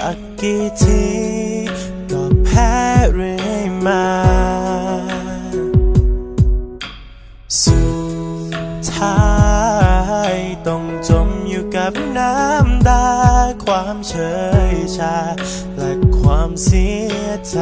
สักกี่ทีก็แพ้เรื่อยมาสุดท้ายต้องจมอยู่กับน้ำตาความเฉยชา และความเสียใจ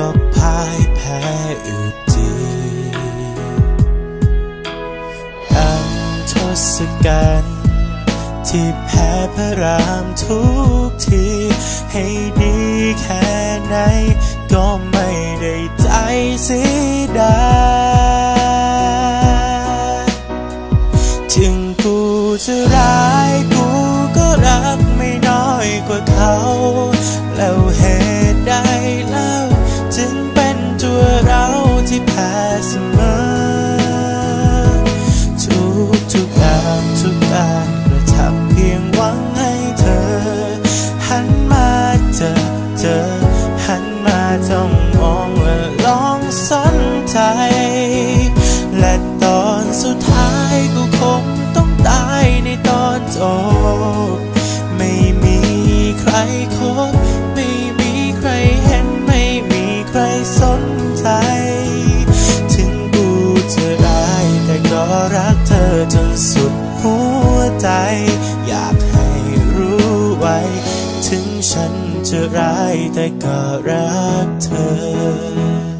ก็พ่ายแพ้อยู่ดีดังทศกัณฐ์ที่แพ้พระรามทุกที ให้ดีแค่ไหน ก็ไม่ได้ใจเสียดายถึงกูจะร้ายกูก็รักไม่น้อยกว่าเขา แล้วเหตุ องมองและลองสนใจ และตอนสุดท้ายก็คงต้องตายในตอนจบ ไม่มีใคร จะร้ายแต่ก็รักเธอ